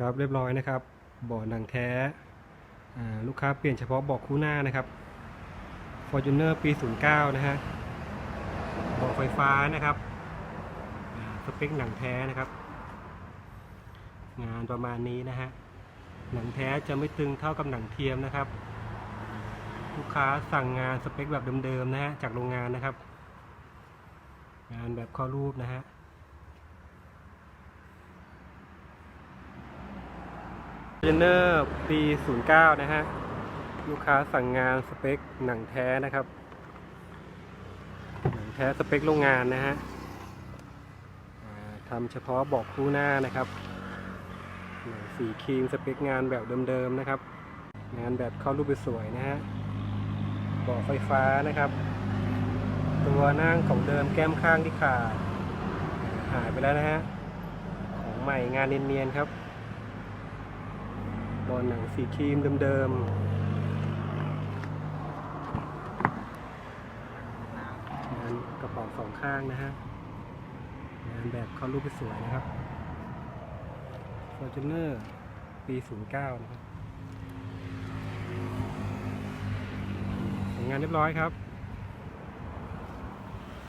ครับเรียบร้อยนะครับเบาะหนังแท้ลูกค้าเปลี่ยนเฉพาะเบาะคู่หน้านะครับ Fortuner ปี 09 นะฮะเบาะไฟฟ้านะครับสเปคหนังแท้นะครับ งานประมาณนี้นะฮะหนังแท้จะไม่ตึงเท่ากับหนังเทียมนะครับ ลูกค้าสั่งงานสเปคแบบเดิมๆนะฮะจากโรงงานนะครับ งานแบบข้อรูปนะฮะ เจเนอร์ปี 09 นะฮะ ลูกค้าสั่งงานสเปคหนังแท้นะครับ หนังแท้สเปคโรงงานนะฮะทำเฉพาะบอกคู่หน้านะครับ สีครีมสเปคงานแบบเดิมๆนะครับ งานแบบเข้ารูปสวยนะฮะบอกไฟฟ้านะครับ ตัวนั่งของเดิมแก้มข้างที่ขาดหายไปแล้วนะฮะ ของใหม่งานเนียนๆครับ บอลหนังสีครีมเดิมๆงานกระเป๋าสองข้างนะฮะงานแบบเขารูปสวยนะครับ Fortuner ปี 09 นะครับงานเรียบร้อยครับ